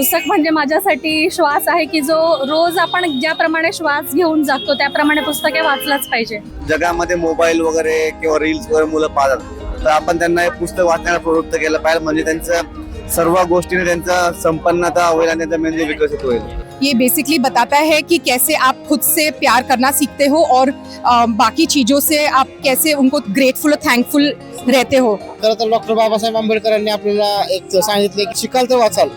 पुस्तक म्हणजे माझ्यासाठी श्वास आहे की जो रोज आपण ज्याप्रमाणे श्वास घेऊन जातो त्याप्रमाणे पुस्तके वाचलंच पाहिजे. जगामध्ये मोबाईल वगैरे किंवा रील्स वगैरे मुलं पाहतात. तर आपण त्यांना हे पुस्तक वाचण्याला प्रवृत्त केलं पाहिजे म्हणजे त्यांचं सर्व गोष्टीने त्यांचा संपन्नता होईल आणि त्यांचा मेंदू विकसित होईल. ये बेसिकली बताता है कि कैसे आप खुद से प्यार करना सीखते हो और अ, बाकी चीज़ों से आप कैसे उनको ग्रेटफुल और थैंकफुल रहते हो। खरं तर डॉक्टर बाबासाहेब आंबेडकरांनी आपल्याला एक सांगितले की शिकाल तर वाचाल.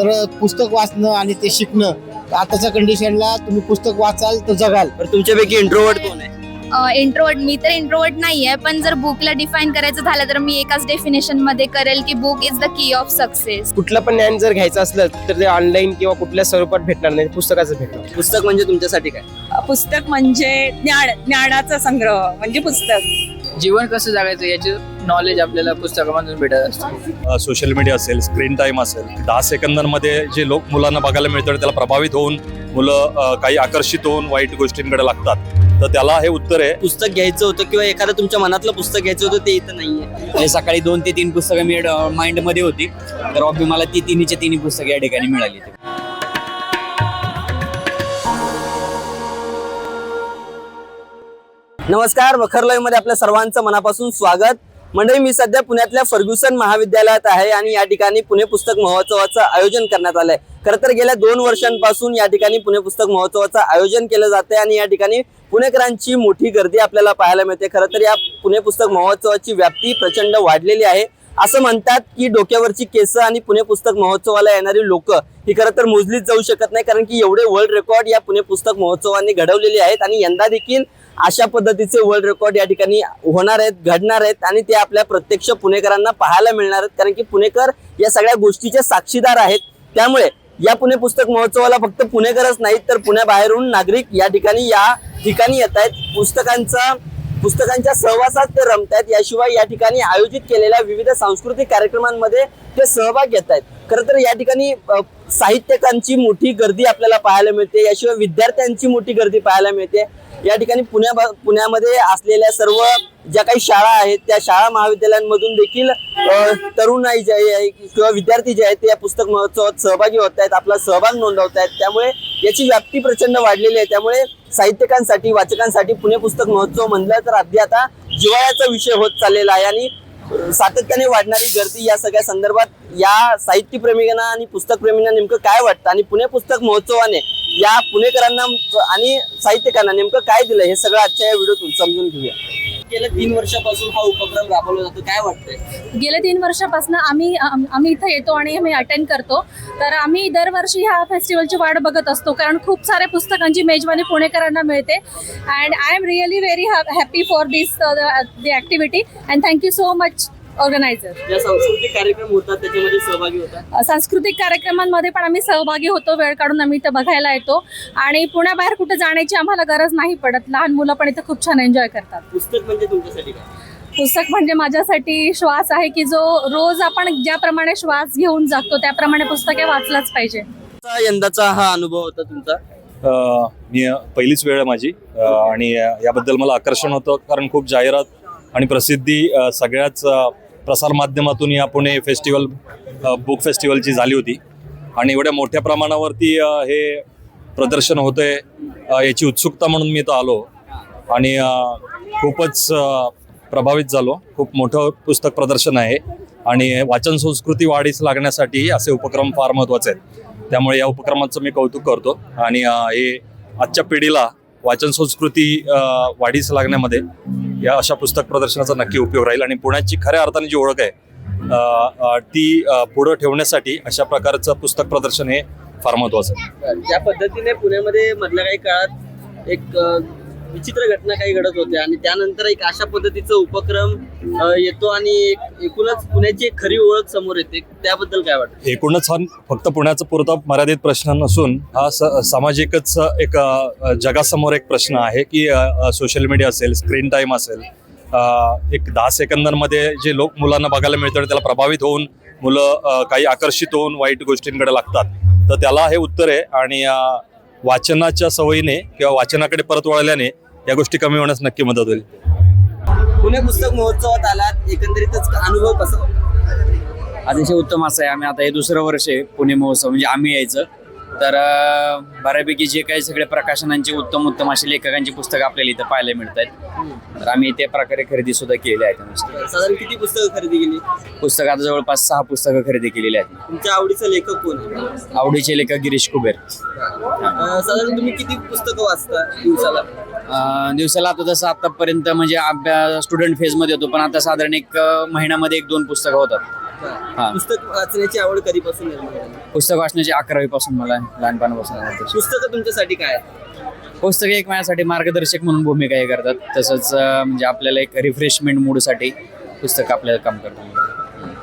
तर पुस्तक वाचणं आणि ते शिकणं आताच्या कंडिशनला तुम्ही पुस्तक वाचाल तर जगाल. तर तुमच्यापैकी इंट्रोवर्ट कोण आहे? इंट्रोवर्ट मी तर इंट्रोवर्ट नाही आहे पण जर बुकला डिफाईन करायचं झालं तर मी एकाच डेफिनेशनमध्ये करेल की book is the key of success कुठलं पण ज्ञान जर घ्यायचं असलं तर ते ऑनलाईन किंवा कुठल्या स्वरूपात भेटणार नाही पुस्तकाचं भेटणार पुस्तक म्हणजे तुमच्यासाठी काय? पुस्तक म्हणजे ज्ञान ज्ञानाचा संग्रह म्हणजे पुस्तक. जीवन कसं जगायचं याचे नॉलेज आपल्याला पुस्तकामधून भेटत असतं. सोशल मीडिया असेल स्क्रीन टाइम असेल दहा सेकंदांमध्ये जे लोक मुलांना बघायला मिळतं त्याला प्रभावित होऊन मुलं काही आकर्षित होऊन वाईट गोष्टींकडे लागतात. तर त्याला हे उत्तर आहे. पुस्तक घ्यायचं होतं किंवा एखादं तुमच्या मनातलं पुस्तक घ्यायचं होतं ते इथं नाहीये. म्हणजे सकाळी दोन ते तीन पुस्तकं मी माइंडमध्ये होती. तर ऑब्वी मला ती तिन्हीच्या तिन्ही पुस्तकं या ठिकाणी मिळाली. नमस्कार वखरलोयमध्ये आपल्या सर्वांचं मनापासून स्वागत. मंडळी मी सध्या पुण्यातल्या फर्ग्युसन महाविद्यालयात आहे आणि या ठिकाणी पुणे पुस्तक महोत्सवाचं आयोजन करण्यात आलंय. खरं तर गेल्या दोन वर्षांपासून या ठिकाणी पुणे पुस्तक महोत्सवाचं आयोजन केलं जाते आणि या ठिकाणी पुणेकरांची मोठी गर्दी आपल्याला पाहायला मिळते. खरं तर या पुणे पुस्तक महोत्सवाची व्याप्ती प्रचंड वाढलेली आहे. असं म्हणतात की डोक्यावरची केस आणि पुणे पुस्तक महोत्सवाला येणारी लोक ही खरं तर मोजलीच जाऊ शकत नाही कारण की एवढे वर्ल्ड रेकॉर्ड या पुणे पुस्तक महोत्सवाने घडवलेले आहेत आणि यंदा देखील अशा पद्धतीचे वर्ल्ड रेकॉर्ड या ठिकाणी होणार आहेत घडणार आहेत आणि ते आपल्या प्रत्यक्ष पुणेकरांना पाहायला मिळणार आहेत. कारण की पुणेकर या सगळ्या गोष्टीचे साक्षीदार आहेत. त्यामुळे या पुणे पुस्तक महोत्सवाला फक्त पुणेकरच नाहीत तर पुण्याबाहेरून नागरिक या ठिकाणी या ठिकाणी येत आहेत. पुस्तकांचा पुस्तकांच्या सहवासात ते रमत आहेत. याशिवाय या ठिकाणी आयोजित केलेल्या विविध सांस्कृतिक कार्यक्रमांमध्ये ते सहभाग घेत आहेत. खरं तर या ठिकाणी साहित्यकांची मोठी गर्दी आपल्याला पाहायला मिळते. याशिवाय विद्यार्थ्यांची मोठी गर्दी पाहायला मिळते. या ठिकाणी पुण्या पुण्यामध्ये असलेल्या सर्व ज्या काही शाळा आहेत त्या शाळा महाविद्यालयांमधून देखील तरुणाई जे आहे किंवा विद्यार्थी जे आहेत ते या पुस्तक महोत्सवात सहभागी होत आहेत आपला सहभाग नोंदवत आहेत. त्यामुळे याची व्याप्ती प्रचंड वाढलेली आहे. त्यामुळे साहित्यिकांसाठी वाचकांसाठी पुणे पुस्तक महोत्सव म्हणलं तर अगदी आता जिव्हाळ्याचा विषय होत चाललेला आहे आणि सातत्याने वाढणारी गर्दी या सगळ्या संदर्भात या साहित्यप्रेमींना आणि पुस्तकप्रेमींना नेमकं काय वाटतं? आणि पुणे पुस्तक महोत्सवाने या पुणेकरांना आणि साहित्यिकांना नेमकं काय दिलं हे सगळं आजच्या या व्हिडिओतून समजून घेऊया. गेल्या तीन वर्षापासून हा उपक्रम राबवला जातो काय वाटतंय? गेल्या तीन वर्षापासून आम्ही आम- आम्ही इथं येतो आणि आम्ही अटेंड करतो. तर आम्ही दरवर्षी ह्या फेस्टिवलची वाट बघत असतो कारण खूप साऱ्या पुस्तकांची मेजवानी पुणेकरांना मिळते. And I am really very happy for this the activity and thank you so much organizer ज्या सांस्कृतिक कार्यक्रम होतात त्याच्यामध्ये सहभागी होतात? सांस्कृतिक कार्यक्रमांमध्ये पण आम्ही सहभागी होतो वेळ काढून आम्ही इथं बघायला येतो. आणि पुण्याबाहेर कुठे जाण्याची आम्हाला गरज नाही पडत. लहान मुलं पण इथं खूप छान एन्जॉय करतात. पुस्तक म्हणजे तुमच्यासाठी काय? पुस्तक म्हणजे माझ्यासाठी श्वास आहे की जो रोज आपण ज्याप्रमाणे श्वास घेऊन जातो त्याप्रमाणे पुस्तके वाचलंच पाहिजे. यंदाचा हा अनुभव होता तुमचा? अ, मी पहिलीच वेळ आहे माझी. अ, आणि याबद्दल मला आकर्षण होतं कारण खूप जाहिरात आणि प्रसिद्धी अ, सगळ्याच अ, प्रसारमाध्यमातून या पुणे फेस्टिवल बुक फेस्टिवलची झाली होती. आणि एवढ्या मोठ्या प्रमाणावरती हे प्रदर्शन होते याची उत्सुकता म्हणून मी इथं आलो. आणि खूपच प्रभावित झालो. खूप मोठं पुस्तक प्रदर्शन आहे. आणि वाचन संस्कृती वाढीस लागण्यासाठी असे उपक्रम फार महत्त्वाचे आहेत. त्यामुळे या उपक्रमाचं मी कौतुक करतो. आणि हे आजच्या पिढीला वाचन संस्कृती वाढीस लागण्यामध्ये या अशा पुस्तक प्रदर्शनाचा नक्की उपयोग राहील आणि पुण्याची खऱ्या अर्थाने जी ओळख आहे ती पुढं ठेवण्यासाठी अशा प्रकारचं पुस्तक प्रदर्शन हे फार महत्त्वाचं आहे. त्या पद्धतीने पुण्यामध्ये मधल्या काही काळात एक विचित्र घटना काही घडत होत्या आणि त्यानंतर एक अशा पद्धतीचा उपक्रम येतो आणि एक एकूणच पुण्याची एक खरी ओळख समोर येते. त्याबद्दल काय वाटतं? एकूणच हा फक्त पुण्याचा पुरता मर्यादित प्रश्न नसून हा स सामाजिकच एक जगासमोर एक प्रश्न आहे की सोशल मीडिया असेल स्क्रीन टाईम असेल एक दहा सेकंदांमध्ये जे लोक मुलांना बघायला मिळतं त्याला प्रभावित होऊन मुलं काही आकर्षित होऊन वाईट गोष्टींकडे लागतात. तर त्याला हे उत्तर आहे आणि वाचनाच्या सवयीने किंवा वाचनाकडे परत वळल्याने या गोष्टी कमी होण्यास नक्की मदत होईल. पुणे पुस्तक महोत्सवात आलात. एकंदरीतच अनुभव कसा? अतिशय उत्तम असं आहे. आम्ही आता हे दुसरं वर्ष आहे पुणे महोत्सव. म्हणजे आम्ही यायचं. तर बऱ्यापैकी जे काही सगळे प्रकाशनांची उत्तम उत्तम अशी लेखकांची पुस्तकं आपल्याला इथं पाहायला मिळत आहेत तर आम्ही त्या प्रकारे खरेदी सुद्धा केलेली आहे. साधारण किती पुस्तकं खरेदी केली? पुस्तक आता जवळपास सहा पुस्तकं खरेदी केलेली आहेत. तुमच्या आवडीचा लेखक कोण आवडीचे लेखक गिरीश कुबेर. साधारण तुम्ही किती पुस्तकं वाचता दिवसाला? दिवसाला आता तसं आतापर्यंत म्हणजे अभ्यास स्टुडंट फेजमध्ये होतो पण आता साधारण एक महिन्यामध्ये एक दोन पुस्तकं होतात. हा. पुस्तक वाचण्याची आवड कधीपासून निर्माण झाली? पुस्तक वाचण्याची अकरावी पासून मला लहानपणापासून आवडते पुस्तकं तुमच्यासाठी काय आहेत? पुस्तके एक माझ्यासाठी मार्गदर्शक म्हणून भूमिका हे करतात तसंच अं, म्हणजे आपल्याला एक रिफ्रेशमेंट मूडसाठी पुस्तक आपल्याला काम करतात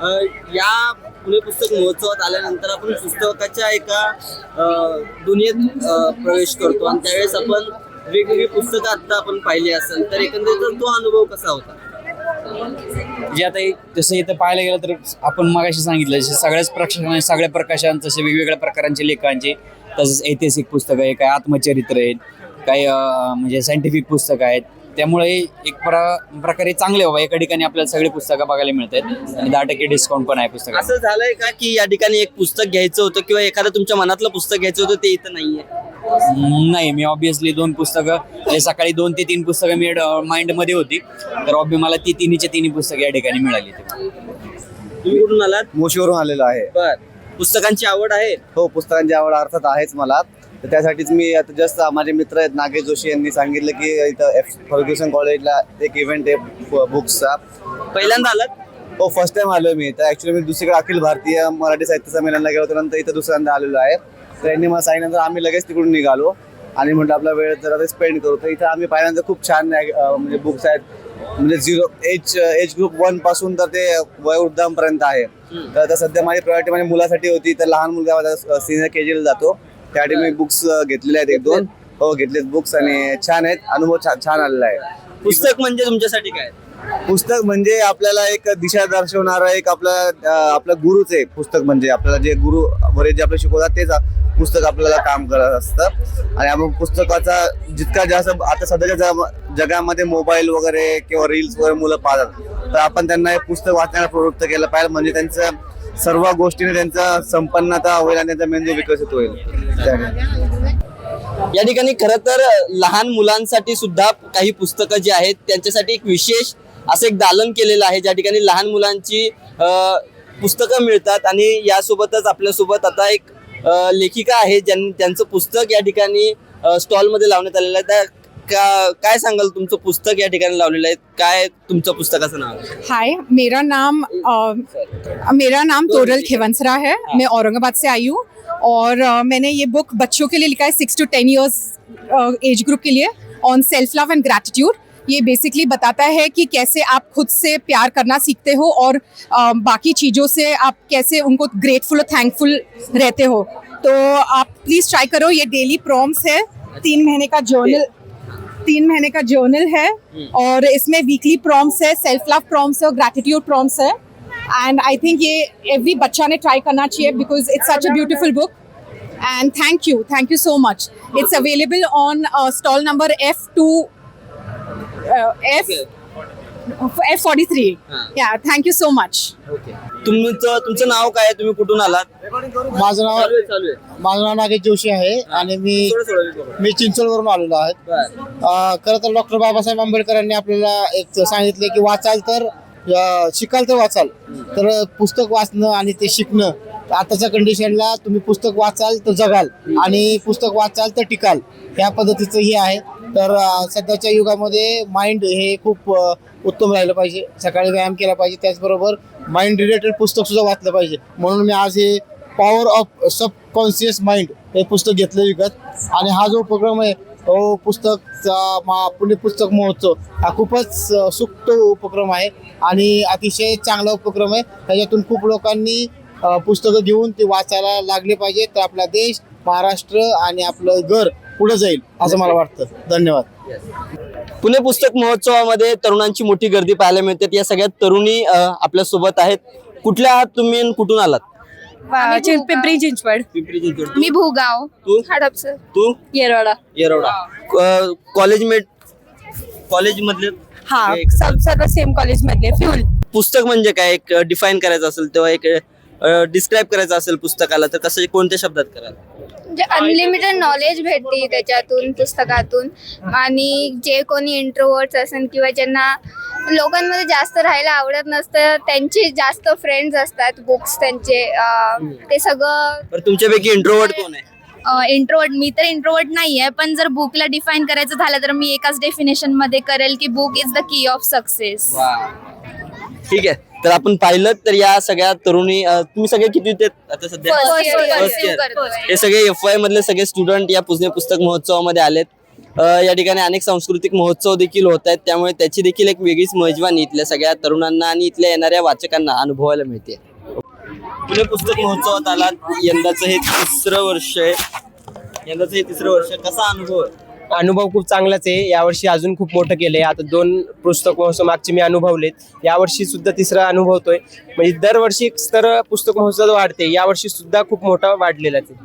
अं, या पुणे पुस्तक महोत्सवात आल्यानंतर आपण पुस्तकाच्या एका अं, दुनियेत अं, प्रवेश करतो आणि त्यावेळेस आपण वेगवेगळी पुस्तकं आता आपण पाहिली असेल तर एकंदरीत तो अनुभव कसा होता जे आता एक- जसं इथं पाहायला गेलं तर आपण मगाशी सांगितलं जसे सगळ्याच प्रकाशन सगळ्या प्रकाशन जसे वेगवेगळ्या प्रकारांचे लेखांचे तसंच ऐतिहासिक पुस्तकं आहे काही आत्मचरित्र आहेत काही म्हणजे सायंटिफिक पुस्तकं आहेत. त्यामुळे एक प्र प्रकारे चांगले बाबा एका ठिकाणी आपल्याला सगळी पुस्तकं बघायला मिळत आहेत आणि दहा टक्के डिस्काउंट पण आहे पुस्तक असं झालंय का की या ठिकाणी एक पुस्तक घ्यायचं होतं किंवा एखादं तुमच्या मनातलं पुस्तक घ्यायचं होतं ते इथं नाहीये? नाही मी ऑब्विसली दोन पुस्तकं म्हणजे सकाळी दोन ते तीन पुस्तकं मी माइंडमध्ये होती. तर ऑब्विस मला ती तिन्हीच्या तिन्ही पुस्तकं या ठिकाणी मिळाली तुम्ही कुठून आलात? मोशीवरून आलेलो आहे. बर. पुस्तकांची आवड आहे? हो पुस्तकांची आवड अर्थात आहेच मला. तर त्यासाठीच मी आता जस्ट माझे मित्र आहेत नागेश जोशी यांनी सांगितलं की इथं एफ फर्ग्युसन कॉलेजला एक इव्हेंट आहे बुक्सचा पहिल्यांदा आलात? हो फर्स्ट टाइम आलोय मी. तर ऍक्च्युली मी दुसरीकडे अखिल भारतीय मराठी साहित्य संमेलनाला गेलो होतो नंतर इथं दुसऱ्यांदा आलेलो आहे. तर यांनी मला सांगितल्यानंतर आम्ही लगेच तिकडून निघालो. आणि म्हटलं आपला वेळ जरा स्पेंड करू. तर इथं आम्ही पाहिल्यानंतर खूप छान म्हणजे बुक्स आहेत. म्हणजे झिरो एज एज ग्रुप वनपासून तर ते वयोवृद्धांपर्यंत आहे. तर आता सध्या माझी प्रायोरिटी माझ्या मुलासाठी होती. तर लहान मुलगा माझा सिनियर के जीला जातो. त्यासाठी मी बुक्स घेतलेले आहेत एक दोन. हो घेतलेत बुक्स आणि छान आहेत. अनुभव छान छान आलेला आहे. पुस्तक म्हणजे तुमच्यासाठी काय? पुस्तक म्हणजे आपल्याला एक दिशा दर्शवणारं एक आपलं आपलं गुरुच आहे पुस्तक म्हणजे. आपल्याला जे गुरु वगैरे जे आपले शिकवतात तेच पुस्तक आपल्याला काम करत असतं. आणि आपण पुस्तकाचा जितका जास्त आता सध्याच्या जगा- जगामध्ये मोबाईल वगैरे किंवा रील्स वगैरे मुलं पाहतात. तर आपण त्यांना हे पुस्तक वाचण्याला प्रवृत्त केलं पाहिजे. म्हणजे त्यांचं सर्व गोष्टीने त्यांचा संपन्नता होईल आणि त्यांचा मेंदू विकसित होईल. या ठिकाणी खरं तर लहान मुलांसाठी सुद्धा काही पुस्तकं जी आहेत त्यांच्यासाठी एक विशेष असं एक दालन केलेलं आहे. ज्या ठिकाणी लहान मुलांची पुस्तकं मिळतात आणि यासोबतच आपल्यासोबत आता एक लेखिका आहे ज्यां त्यांचं पुस्तक या ठिकाणी स्टॉलमध्ये लावण्यात आलेलं आहे. त्या का काय सांगाल तुमचं पुस्तक या ठिकाणी लावलेलं आहे? काय तुमचं पुस्तकाचं नाव हाय मेरा नाम अ, मेरा नाम तोरल खिवंसरा है. मैं औरंगाबाद से आई हूँ और मैंने ये बुक बच्चों के लिए लिखा है six to ten years age group के लिए on self love and gratitude ये बेसिकली बताता है कि कैसे आप खुद से प्यार करना सीखते हो और बाकी चीज़ों से आप कैसे उनको ग्रेटफुल और थैंकफुल रहते हो। तो आप प्लीज़ ट्राई करो, ये डेली प्रॉम्स है। तीन महीने का जर्नल तीन महीने का जर्नल है और इसमें वीकली प्रॉम्स है सेल्फ लव प्रॉम्स है और ग्रैटिट्यूड प्रॉम्स है। एंड आई थिंक ये एवरी बच्चा ने ट्राई करना चाहिए because it's such a beautiful book and thank you thank you so much it's available on stall number F two F F forty three या thank you so much तुमचं तुमचं नाव काय आहे? तुम्ही कुठून आलात? माझं नाव माझं नाव नागेश जोशी आहे आणि मी. मी चिंचवडवरून आलेलो आहे. अं, खरं तर डॉक्टर बाबासाहेब आंबेडकरांनी आपल्याला एक सांगितले की वाचाल तर अं, शिकाल तर वाचाल. तर पुस्तक वाचणं आणि ते शिकणं आताच्या कंडिशनला तुम्ही पुस्तक वाचाल तर जगाल आणि पुस्तक वाचाल तर टिकाल. ह्या पद्धतीचं हे आहे. तर सध्याच्या युगामध्ये माइंड हे खूप उत्तम राहिलं पाहिजे. सकाळी व्यायाम केला पाहिजे त्याचबरोबर माइंड रिलेटेड पुस्तक सुद्धा वाचलं पाहिजे. म्हणून मी आज हे पॉवर ऑफ सबकॉन्शियस माइंड हे पुस्तक घेतलं विकत. आणि हा जो उपक्रम आहे तो पुस्तकचा मा पुणे पुस्तक महोत्सव हा खूपच सुप्त उपक्रम आहे. आणि अतिशय चांगला उपक्रम आहे. त्याच्यातून खूप लोकांनी पुस्तकं घेऊन ते वाचायला लागले पाहिजे तर आपला देश महाराष्ट्र आणि आपलं घर पुढे जाईल असं मला वाटतं. धन्यवाद. पुणे पुस्तक महोत्सवामध्ये तरुणांची मोठी गर्दी पाहायला मिळते. या सगळ्या तरुणी आपल्यासोबत आहेत. कुठल्या आहात तुम्ही कुठून आलात? पिंपरी चिंचवड. पिंपरी चिंचवड. मी भूगाव. तू? हडपसर तू? Yerwada. Yerwada. College mate college मधले हा सर्व सेम कॉलेज मधले फ्युल पुस्तक म्हणजे काय? एक डिफाईन करायचं असेल तेव्हा एक डिस्क्राईब करायचं असेल पुस्तकाला तर कसं कोणत्या शब्दात कराल? म्हणजे अनलिमिटेड नॉलेज भेटते त्याच्यातून पुस्तकातून. आणि जे कोणी इंट्रोवर्ट्स असेल किंवा ज्यांना लोकांमध्ये जास्त राहायला आवडत नसतं त्यांचे जास्त फ्रेंड्स असतात बुक्स त्यांचे अं, ते सगळं तुमच्यापैकी इंट्रोवर्ट कोण आहे? इंट्रोवर्ट मी तर इंट्रोवर्ट नाही आहे पण जर बुकला डिफाईन करायचं झालं तर मी एकाच डेफिनेशनमध्ये करेल की book is the key of success ठीक आहे. तर आपण पाहिलं तर या सगळ्या तरुणी अं, तुम्ही सगळे किती ते आता सध्या First year. हे सगळे एफ वाय मधले सगळे स्टुडंट या पुणे पुस्तक महोत्सवामध्ये आलेत. अ, या ठिकाणी अनेक सांस्कृतिक महोत्सव देखील होत आहेत. त्यामुळे त्याची देखील एक वेगळीच मेजवानी इथल्या सगळ्या तरुणांना आणि इथल्या येणाऱ्या वाचकांना अनुभवायला मिळते. पुणे पुस्तक महोत्सवात आलात. यंदाचं हे तिसरं वर्ष आहे. यंदाचं हे तिसरं वर्ष कसा अनुभव आहे? अनुभव खूप चांगलाच आहे. यावर्षी अजून खूप मोठं केलं आहे आता दोन पुस्तक महोत्सव मागचे मी अनुभवलेत. यावर्षी सुद्धा तिसरा अनुभवतोय. म्हणजे दरवर्षी तर पुस्तक महोत्सव वाढते. यावर्षी सुद्धा खूप मोठा वाढलेला आहे.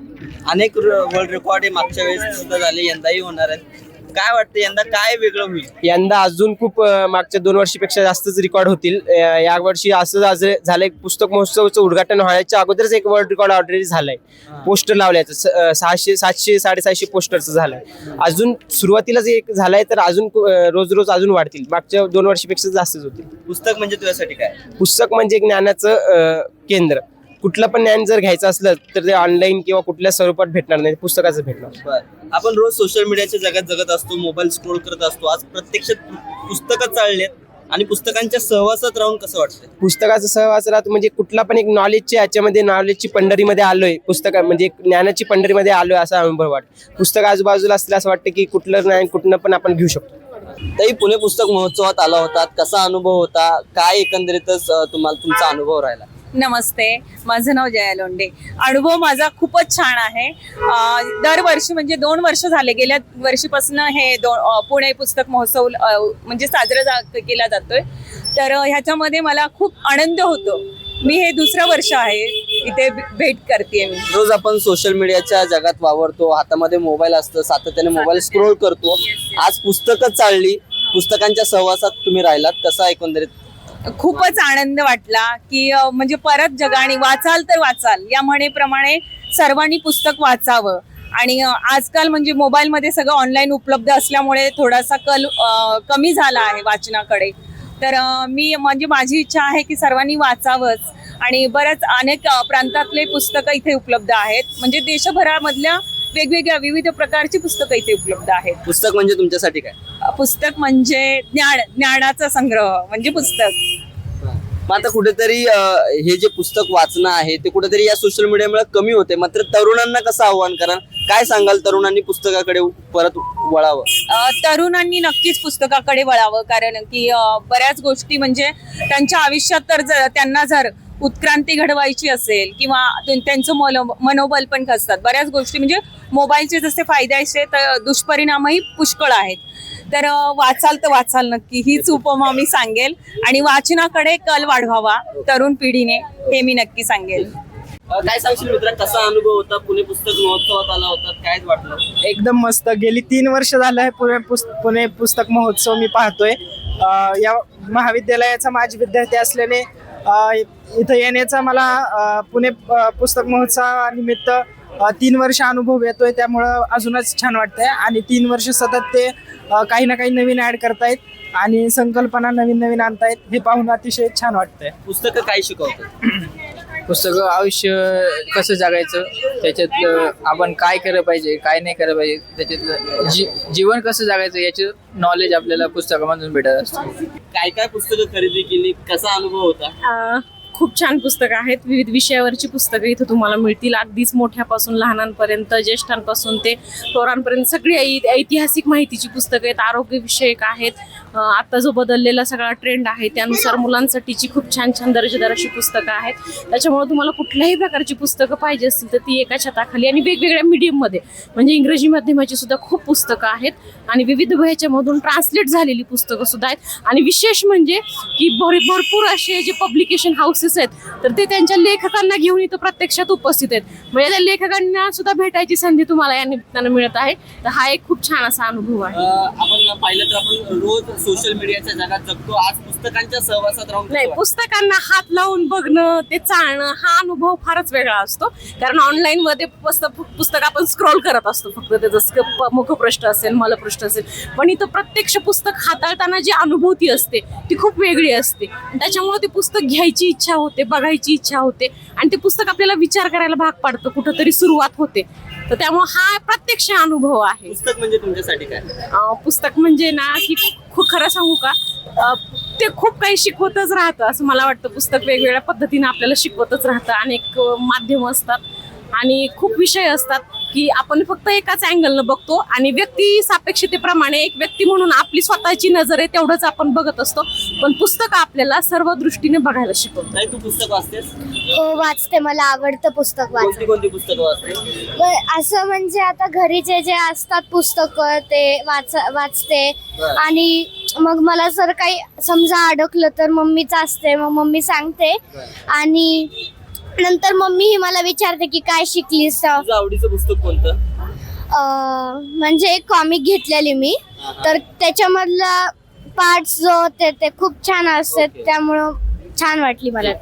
अनेक वर्ल्ड रेकॉर्ड हे मागच्या वेळेस सुद्धा झाले. यंदाही होणार आहेत. काय वाटतं यंदा काय वेगळं होईल? यंदा अजून खूप अं, मागच्या दोन वर्षीपेक्षा जास्तच रेकॉर्ड होतील. अं, या वर्षी असं आज- झालंय पुस्तक महोत्सवाचं उद्घाटन व्हायच्या अगोदरच एक वर्ल्ड रेकॉर्ड ऑलरेडी झालंय. पोस्टर लावल्याचं स- अं, सहाशे सातशे साडेसहाशे पोस्टरचं झालंय अजून सुरुवातीलाच एक झालंय तर अजून अं, रोज रोज अजून वाढतील. मागच्या दोन वर्षीपेक्षा जास्तच होतील. पुस्तक म्हणजे तुझ्यासाठी काय? पुस्तक म्हणजे ज्ञानाचं अं, केंद्र. कुठलं पण ज्ञान जर घ्यायचं असलं तर ते ऑनलाईन किंवा कुठल्या स्वरूपात भेटणार नाही पुस्तकाचं भेटणार. बर. आपण रोज सोशल मीडियाच्या जगात जगत असतो मोबाईल स्क्रोल करत असतो. आज प्रत्यक्षात पु- पुस्तकं चाललेत आणि पुस्तकांच्या सहवासात राहून कसं वाटतं पुस्तकाचा सहवास राहतो म्हणजे कुठला पण एक नॉलेजच्या याच्यामध्ये नॉलेजची पंढरीमध्ये आलोय पुस्तक म्हणजे ज्ञानाची पंढरीमध्ये आलोय असा अनुभव वाटतो. पुस्तक आजूबाजूला असलं असं वाटतं की कुठलं ज्ञान कुठनं पण आपण घेऊ शकतो. ताई पुणे पुस्तक महोत्सवात आला होता कसा अनुभव होता? काय एकंदरीतच तुम्हाला तुमचा अनुभव राहिला? नमस्ते माझं नाव जया लोंडे अनुभव माझा खूपच छान आहे. दरवर्षी म्हणजे दोन वर्ष झाले गेल्या वर्षीपासून हे दो पुणे पुस्तक महोत्सव म्हणजे साजरा जा केला जातोय. तर ह्याच्यामध्ये मला खूप आनंद होतो. मी हे दुसरं वर्ष आहे इथे भेट करते मी. रोज आपण सोशल मीडियाच्या जगात वावरतो हातामध्ये मोबाईल असतं सातत्याने मोबाईल स्क्रोल करतो. आज पुस्तकं चालली. पुस्तकांच्या सहवासात तुम्ही राहिलात. कसा एकंदरीत खूपच आनंद वाटला की म्हणजे परत जगाने वाचाल तर वाचाल. या म्हणेप्रमाणे सर्वांनी पुस्तक वाचावं. आणि आजकाल म्हणजे मोबाईलमध्ये सगळं ऑनलाईन उपलब्ध असल्यामुळे थोडासा कल कमी झाला आहे वाचनाकडे. तर मी म्हणजे माझी इच्छा आहे की सर्वांनी वाचावंच. आणि बऱ्याच अनेक प्रांतातले पुस्तकं इथे उपलब्ध आहेत. म्हणजे देशभरामधल्या वेगवेगळ्या विविध प्रकारची पुस्तकं इथे उपलब्ध आहेत. पुस्तक म्हणजे तुमच्यासाठी काय? पुस्तक म्हणजे ज्ञान ज्ञानाचा संग्रह म्हणजे पुस्तक. मग आता कुठेतरी अं, हे जे पुस्तक वाचणं आहे ते कुठेतरी या सोशल मीडियामुळे कमी होते. मात्र तरुणांना कसं आव्हान करा काय सांगाल तरुणांनी पुस्तकाकडे परत वळावं? अ, तरुणांनी नक्कीच पुस्तकाकडे वळावं. कारण की अ, बऱ्याच गोष्टी म्हणजे त्यांच्या आयुष्यात तर जर त्यांना जर उत्क्रांती घडवायची असेल किंवा त्यां- त्यांचं मनो मनोबल पण खसतात बऱ्याच गोष्टी म्हणजे मोबाईलचे जसे फायदे आहेत तर दुष्परिणामही पुष्कळ आहेत. तर वाचाल तर वाचाल नक्की. हीच उपमा मी सांगेल. आणि वाचनाकडे कल वाढवावा तरुण पिढीने हे मी नक्की सांगेल. काय सांगशील मित्रा कसा अनुभव होता? पुणे पुस्तक महोत्सवात आला होता. काय वाटलं? एकदम मस्त. गेली तीन वर्ष झालं आहे पुणे पुस्त पुणे पुस्तक महोत्सव मी पाहतोय. या महाविद्यालयाचा माझे विद्यार्थी असल्याने इथं येण्याचा मला पुणे पुस्तक महोत्सवानिमित्त तीन वर्ष अनुभव येतोय त्यामुळं अजूनच छान वाटतंय. आणि तीन वर्ष सतत ते काही ना काही नवीन ऍड करतायत आणि संकल्पना नवीन नवीन आणतायत हे पाहून अतिशय छान वाटतंय. पुस्तकं काय शिकवतात? पुस्तकं आयुष्य कसं जगायचं त्याच्यातलं आपण काय केलं पाहिजे काय नाही केलं पाहिजे त्याच्यातलं जी जीवन कसं जगायचं याचं नॉलेज आपल्याला पुस्तकामधून भेटत असतं. काय काय पुस्तकं खरेदी केली कसा अनुभव होता? खूप छान पुस्तकं आहेत. विविध विषयावरची पुस्तकं इथं तुम्हाला मिळतील. अगदीच मोठ्यापासून लहानांपर्यंत ज्येष्ठांपासून ते थोरांपर्यंत सगळी ऐ- ऐतिहासिक माहितीची पुस्तकं आहेत. आरोग्यविषयक आहेत. आता जो बदललेला सगळा ट्रेंड आहे त्यानुसार मुलांसाठीची खूप छान छान दर्जेदार अशी पुस्तकं आहेत. त्याच्यामुळे तुम्हाला कुठल्याही प्रकारची पुस्तकं पाहिजे असतील तर ती एका छताखाली आणि वेगवेगळ्या मीडियममध्ये म्हणजे इंग्रजी माध्यमाची सुद्धा खूप पुस्तकं आहेत. आणि विविध ह्याच्यामधून ट्रान्सलेट झालेली पुस्तकं सुद्धा आहेत. आणि विशेष म्हणजे की भर भरपूर असे जे पब्लिकेशन हाऊसेस आहेत तर ते त्यांच्या लेखकांना घेऊन इथं प्रत्यक्षात उपस्थित आहेत. म्हणजे त्या लेखकांना सुद्धा भेटायची संधी तुम्हाला या निमित्तानं मिळत आहे. तर हा एक खूप छान असा अनुभव आहे. आपण पाहिलं तर आपण रोज सोशल मीडियाच्या जगात जगतो आज पुस्तकांच्या सहवासात राहून नाही? पुस्तकांना हात लावून बघणं ते चालणं हा अनुभव फारच वेगळा असतो. कारण ऑनलाईन मध्ये पुस्तक पुस्तक आपण स्क्रोल करत असतो. फक्त त्याचं मुखपृष्ठ असेल मलपृष्ठ असेल. पण इथं प्रत्यक्ष पुस्तक हाताळताना जी अनुभूती असते ती खूप वेगळी असते. त्याच्यामुळे ते पुस्तक घ्यायची इच्छा होते बघायची इच्छा होते. आणि ते पुस्तक आपल्याला विचार करायला भाग पाडतं कुठंतरी सुरुवात होते. तर त्यामुळे हा प्रत्यक्ष अनुभव आहे. पुस्तक म्हणजे तुमच्यासाठी काय? पुस्तक म्हणजे ना की खूप खरं सांगू का? ते खूप काही शिकवतच राहतं असं मला वाटतं. पुस्तक वेगवेगळ्या पद्धतीने आपल्याला शिकवतच राहतं. अनेक माध्यमं असतात आणि खूप विषय असतात. की आपण फक्त एकाच अँगलनं बघतो आणि व्यक्ती सापेक्षतेप्रमाणे एक व्यक्ती म्हणून आपली स्वतःची नजर आहे तेवढंच आपण बघत असतो. पण पुस्तक आपल्याला सर्व दृष्टीने बघायला शिकवतं नाही तू पुस्तक वाचतेस? हो वाचते. मला आवडतं पुस्तक कोणती कोणती पुस्तकं वाचते व- असं म्हणजे आता घरी जे जे असतात पुस्तकं ते वाच वाचते. बरं. आणि मग मला जर काही समजा अडकलं तर मम्मीच असते. मग मम्मी सांगते. आणि नंतर मम्मी ही मला विचारते की काय शिकलीस? तुझं आवडीचं पुस्तक कोणतं? अं, म्हणजे एक कॉमिक घेतलेली मी. तर त्याच्यामधला पार्ट्स जो होते ते खूप छान असतात. Okay. त्यामुळं छान वाटली मला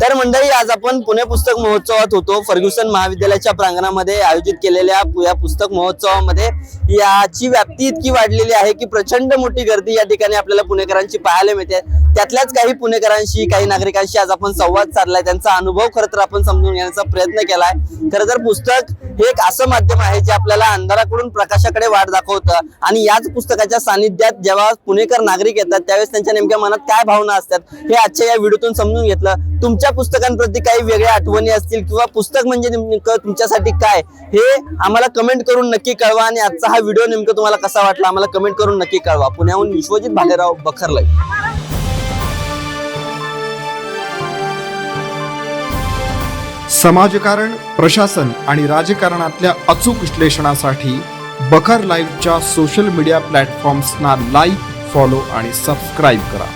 तर मंडळी आज आपण पुणे पुस्तक महोत्सवात होतो. फर्ग्युसन महाविद्यालयाच्या प्रांगणामध्ये आयोजित केलेल्या पु- या पुस्तक महोत्सवामध्ये याची व्याप्ती इतकी वाढलेली आहे की प्रचंड मोठी गर्दी या ठिकाणी आपल्याला पुणेकरांची पाहायला मिळते. त्यातल्याच काही पुणेकरांशी काही नागरिकांशी आज आपण संवाद साधलाय. त्यांचा अनुभव खरं तर आपण समजून घेण्याचा प्रयत्न केलाय. खरं तर पुस्तक हे एक असं माध्यम आहे जे आपल्याला अंधाराकडून प्रकाशाकडे वाट दाखवतं. आणि याच पुस्तकाच्या सानिध्यात जेव्हा पुणेकर नागरिक येतात त्यावेळेस त्यांच्या नेमक्या मनात काय भावना असतात? हे आजच्या या व्हिडिओतून समजून घेतलं. तुमच्या पुस्तकांप्रती काही वेगळ्या आठवणी असतील किंवा पुस्तक म्हणजे नेमकं तुमच्यासाठी काय हे आम्हाला कमेंट करून नक्की कळवा आणि आजचा हा व्हिडिओ नेमकं तुम्हाला कसा वाटला आम्हाला कमेंट करून नक्की कळवा. पुण्याहून विश्वजित भालेराव बखरलाई समाजकारण प्रशासन आणि राजकारणातल्या अचूक विश्लेषणासाठी बखर लाईव्हच्या सोशल मीडिया प्लॅटफॉर्म्सना लाईक फॉलो आणि सबस्क्राईब करा.